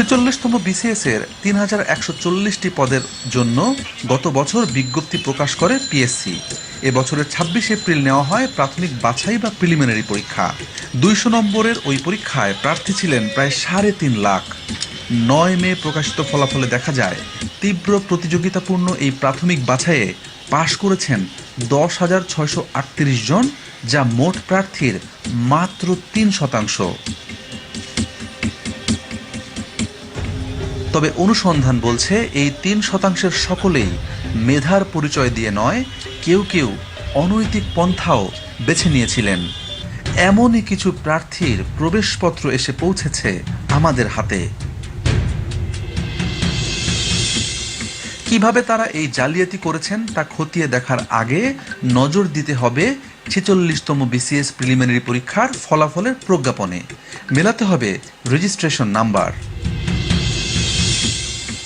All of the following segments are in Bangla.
ছেচল্লিশতম বিসিএস এর তিন হাজার একশো চল্লিশটি পদের জন্য গত বছর বিজ্ঞপ্তি প্রকাশ করে পিএসসি এবছরের ছাব্বিশ এপ্রিল নেওয়া হয় প্রাথমিক বাছাই বা প্রিলিমিনারি পরীক্ষা। দুইশো নম্বরের ওই পরীক্ষায় প্রার্থী ছিলেন প্রায় সাড়ে তিন লাখ। নয় মে প্রকাশিত ফলাফলে দেখা যায়, তীব্র প্রতিযোগিতাপূর্ণ এই প্রাথমিক বাছাইয়ে পাশ করেছেন দশ হাজার ছয়শো আটত্রিশ জন, যা মোট প্রার্থীর মাত্র তিন শতাংশ। তবে অনুসন্ধান বলছে এই তিন শতাংশের সকলেই মেধার পরিচয় দিয়ে নয়, কেউ কেউ অনৈতিক পন্থাও বেছে নিয়েছিলেন। এমনই কিছু প্রার্থীর প্রবেশপত্র এসে পৌঁছেছে আমাদের হাতে। কীভাবে তারা এই জালিয়াতি করেছেন তা খতিয়ে দেখার আগে নজর দিতে হবে ছেচল্লিশতম বিসিএস প্রিলিমিনারি পরীক্ষার ফলাফলের প্রজ্ঞাপনে। মেলাতে হবে রেজিস্ট্রেশন নাম্বার।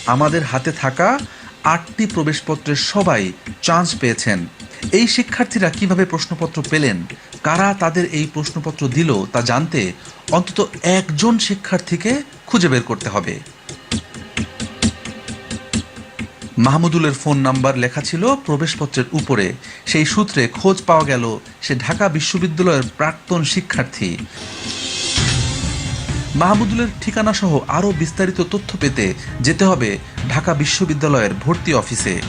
আমাদের হাতে থাকা আটটি প্রবেশপত্রের সবাই চান্স পেয়েছেন। এই শিক্ষার্থীরা কীভাবে প্রশ্নপত্র পেলেন? কারা তাদের এই প্রশ্নপত্র দিল তা জানতে অন্তত একজন শিক্ষার্থীকে খুঁজে বের করতে হবে। মাহমুদুলের ফোন নাম্বার লেখা ছিল প্রবেশপত্রের উপরে। সেই সূত্রে খোঁজ পাওয়া গেল, সে ঢাকা বিশ্ববিদ্যালয়ের প্রাক্তন শিক্ষার্থী। মাহমুদুলের ঠিকানা সহ আরও বিস্তারিত তথ্য পেতে যেতে হবে ঢাকা বিশ্ববিদ্যালয়ের ভর্তি অফিসে।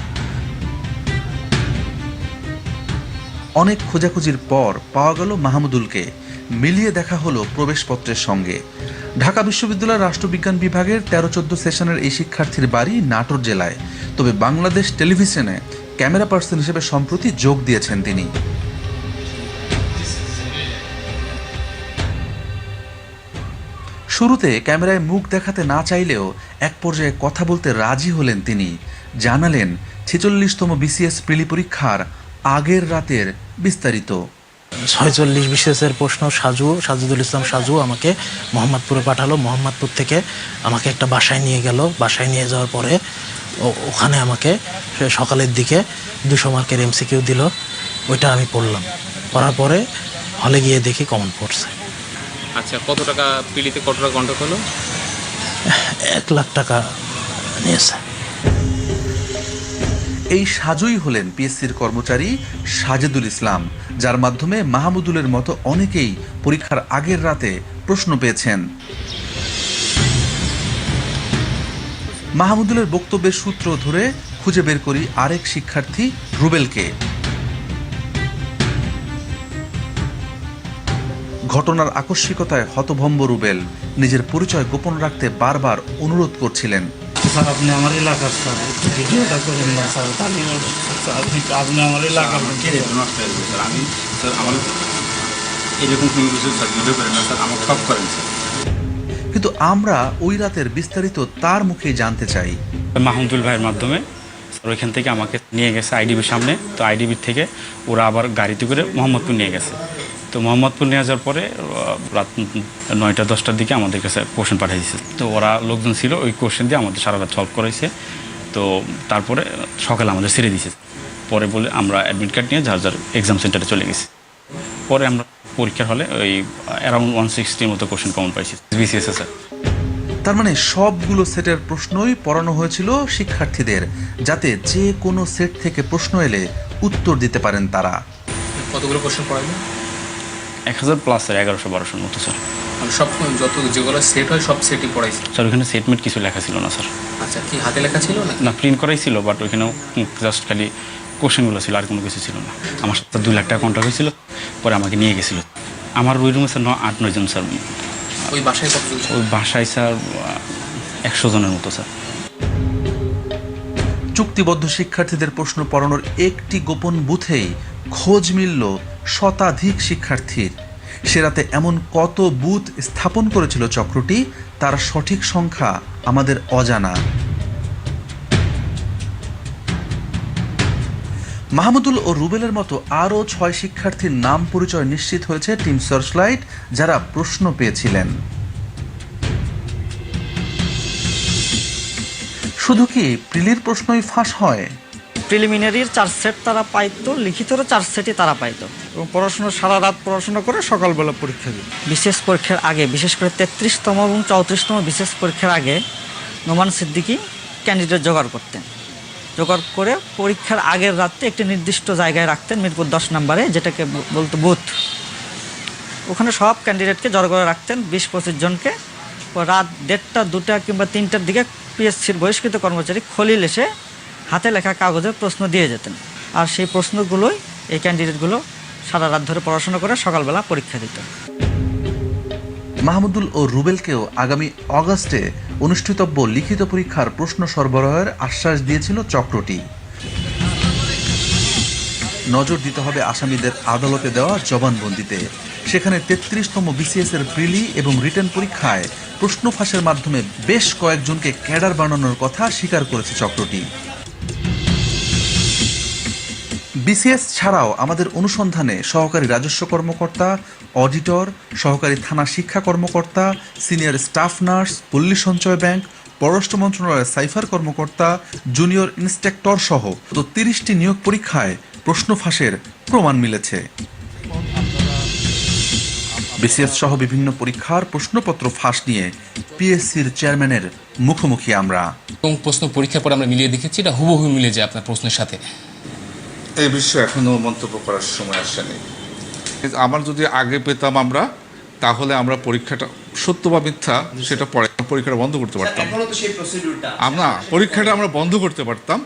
অনেক খোঁজাখুঁজির পর পাওয়া গেল মাহমুদুলকে। মিলিয়ে দেখা হলো প্রবেশপত্রের সঙ্গে। ঢাকা বিশ্ববিদ্যালয়ের রাষ্ট্রবিজ্ঞান বিভাগের তেরো চোদ্দ সেশনের এই শিক্ষার্থীর বাড়ি নাটোর জেলায়। তবে বাংলাদেশ টেলিভিশনে ক্যামেরা পার্সন হিসেবে সম্প্রতি যোগ দিয়েছেন তিনি। শুরুতে ক্যামেরায় মুখ দেখাতে না চাইলেও এক পর্যায়ে কথা বলতে রাজি হলেন তিনি। জানালেন, ছেচল্লিশতম বিসিএস প্রিলি পরীক্ষার আগের রাতের বিস্তারিত। ছয়চল্লিশ বিশেষের প্রশ্ন, সাজু, সাজুদুল ইসলাম সাজু আমাকে মোহাম্মদপুরে পাঠালো। মোহাম্মদপুর থেকে আমাকে একটা বাসায় নিয়ে গেল। বাসায় নিয়ে যাওয়ার পরে ওখানে আমাকে সকালের দিকে দুশো মার্কের এমসিকিউ দিল। ওইটা আমি পড়লাম। পড়ার পরে হলে গিয়ে দেখি কমন পড়ছে। আচ্ছা কত টাকা পিলিতে কত টাকা কন্ট্যাক্ট হলো? এক লাখ টাকা নিয়েছে। এই সাজুই হলেন পিএসসির কর্মচারী সাজেদুল ইসলাম যার মাধ্যমে মাহমুদুলের মতো অনেকেই পরীক্ষার আগের রাতে প্রশ্ন পেয়েছেন। মাহমুদুলের বক্তব্যের সূত্র ধরে খুঁজে বের করি আরেক শিক্ষার্থী রুবেলকে। ঘটনার আকস্মিকতায় হতভম্ব রুবেল। নিজের পরিচয় গোপন রাখতে বারবার অনুরোধ করছিলেন। স্যার আপনি আমার এলাকার স্যার ভিডিওটা করেন না স্যার আপনি- আপনি আমার এলাকার আমি স্যার আমার এরকম কোনো কিছু স্যার ভিডিও করেন না স্যার আমার সব করেন স্যার। কিন্তু আমরা ওই রাতের বিস্তারিত তার মুখেই জানতে চাই। মাহমুদুল ভাইয়ের মাধ্যমে স্যার ওইখান থেকে আমাকে নিয়ে গেছে আইডিবির সামনে। তো আইডিবির থেকে ওরা আবার গাড়িতে করে মোহাম্মদপুর নিয়ে গেছে। তো মোহাম্মদপুর নিয়ে যাওয়ার পরে রাত নয়টা দশটার দিকে আমাদের কাছে কোশ্চেন পাঠিয়ে দিয়েছে তো ওরা লোকজন ছিল ওই কোশ্চেন দিয়ে আমাদের সারা রাত সলভ করাইছে তো তারপরে সকালে আমাদের ছেড়ে দিয়েছে পরে বলে আমরা অ্যাডমিট কার্ড নিয়ে যার যার এক্সাম সেন্টারে চলে গেছি। পরে আমরা পরীক্ষার হলে ওই অ্যারাউন্ড ওয়ান সিক্সটির মতো কোশ্চেন কমন পাইছি। বিসিএস স্যার তার মানে সবগুলো সেটের প্রশ্নই পড়ানো হয়েছিল শিক্ষার্থীদের যাতে যে কোনো সেট থেকে প্রশ্ন এলে উত্তর দিতে পারেন তারা। কতগুলো কোশ্চেন পড়াইলো? এক হাজার প্লাস স্যার এগারোশো বারোশোর মতো স্যার আমি সব যত যেগুলো সেট হয় সব সেটই পড়াইছি স্যার ওখানে সেটমেন্ট কিছু লেখা ছিল না স্যার আচ্ছা কি হাতে লেখা ছিল না না প্রিন্ট করাই ছিল বাট ওইখানেও জাস্ট খালি কোশ্চেনগুলো ছিল আর কোনো কিছু ছিল না। আমার সাথে দুই লাখ টাকা কন্ট্রাক্ট হয়েছিল পরে আমাকে নিয়ে গেছিল। আমার ওই রুমে স্যার ন আট নয়জন স্যার ওই বাসায় ওই বাসায় স্যার একশো জনের মতো স্যার চুক্তিবদ্ধ শিক্ষার্থীদের প্রশ্ন পড়ানোর একটি গোপন বুথেই খোঁজ মিলল শতাধিক শিক্ষার্থীর। সেরাতে এমন কত বুথ স্থাপন করেছিল চক্রটি, তার সঠিক সংখ্যা আমাদের অজানা। মাহমুদুল ও রুবেলের মতো আরও ছয় শিক্ষার্থীর নাম পরিচয় নিশ্চিত হয়েছে টিম সার্চলাইট, যারা প্রশ্ন পেয়েছিলেন। শুধু কি প্রিলির প্রশ্নই ফাঁস হয়? প্রিলিমিনারির চার সেট তারা পাইতো লিখিতরও চার সেটই তারা পাইতো। এবং পড়াশোনা সারা রাত পড়াশোনা করে সকালবেলা পরীক্ষা দিই বিশেষ পরীক্ষার আগে বিশেষ করে তেত্রিশতম এবং চৌত্রিশতম বিশেষ পরীক্ষার আগে নোমান সিদ্দিকি ক্যান্ডিডেট জোগাড় করতেন। জোগাড় করে পরীক্ষার আগের রাত্রে একটি নির্দিষ্ট জায়গায় রাখতেন মিরপুর দশ নম্বরে যেটাকে বলতো বুথ। ওখানে সব ক্যান্ডিডেটকে জড়ো করে রাখতেন বিশ পঁচিশ জনকে। রাত দেড়টা দুটা কিংবা তিনটার দিকে পিএসসির বহিষ্কৃত কর্মচারী খলিল এসে হাতে লেখা কাগজে প্রশ্ন দিয়ে যেতেন। আর সেই প্রশ্নগুলোই এই ক্যান্ডিডেটগুলো সারা রাত ধরে পড়াশোনা করে সকালবেলা পরীক্ষা দিত। মাহমুদুল ও রুবেলকেও আগামী অগাস্টে অনুষ্ঠিতব্য লিখিত পরীক্ষার প্রশ্ন সরবরাহের আশ্বাস দিয়েছিল চক্রটি। নজর দিতে হবে আসামিদের আদালতে দেওয়া জবানবন্দিতে। সেখানে তেত্রিশতম বিসিএস এর প্রিলি এবং রিটার্ন পরীক্ষায় প্রশ্ন ফাঁসের মাধ্যমে বেশ কয়েকজনকে ক্যাডার বানানোর কথা স্বীকার করেছে চক্রটি। বিসিএস ছাড়াও আমাদের অনুসন্ধানে সহকারী রাজস্ব কর্মকর্তা, অডিটর, সহকারী থানা শিক্ষা কর্মকর্তা, সিনিয়র স্টাফ নার্স পল্লী সঞ্চয় ব্যাংক, পররাষ্ট্র মন্ত্রণালয়ের সাইফার কর্মকর্তা, জুনিয়র ইন্সপেক্টর সহ তো তিরিশটি নিয়োগ পরীক্ষায় প্রশ্ন ফাঁসের প্রমাণ মিলেছে। বিসিএস সহ বিভিন্ন পরীক্ষার প্রশ্নপত্র ফাঁস নিয়ে পিএসসির চেয়ারম্যানের মুখোমুখি আমরা। এবং প্রশ্ন পরীক্ষার পর আমরা মিলিয়ে দেখেছি, এটা হুবহু মিলে যায় আপনার প্রশ্নের সাথে। এই বিষয়ে এখনও মন্তব্য করার সময় আসেনি। আমার যদি আগে পেতাম আমরা তাহলে আমরা পরীক্ষাটা সত্য বা মিথ্যা সেটা পরে পরীক্ষাটা বন্ধ করতে পারতাম। আমরা পরীক্ষাটা আমরা বন্ধ করতে পারতাম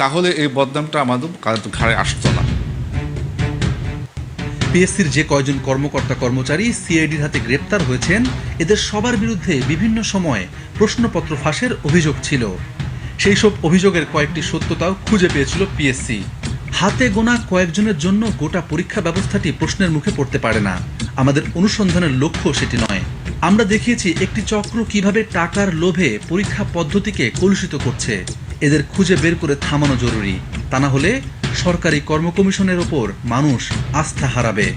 তাহলে এই বদনামটা আমাদের ঘাড়ে আসতো না। পিএসসির যে কয়জন কর্মকর্তা কর্মচারী সিআইডির হাতে গ্রেপ্তার হয়েছেন এদের সবার বিরুদ্ধে বিভিন্ন সময়ে প্রশ্নপত্র ফাঁসের অভিযোগ ছিল। সেই সব অভিযোগের কয়েকটি সত্যতাও খুঁজে পেয়েছিল পিএসসি। হাতে গোনা কয়েকজনের জন্য গোটা পরীক্ষা ব্যবস্থাটি প্রশ্নের মুখে পড়তে পারে না। আমাদের অনুসন্ধানের লক্ষ্য সেটি নয়। আমরা দেখিয়েছি একটি চক্র কীভাবে টাকার লোভে পরীক্ষা পদ্ধতিকে কলুষিত করছে। এদের খুঁজে বের করে থামানো জরুরি। তা না হলে সরকারি কর্মকমিশনের ওপর মানুষ আস্থা হারাবে।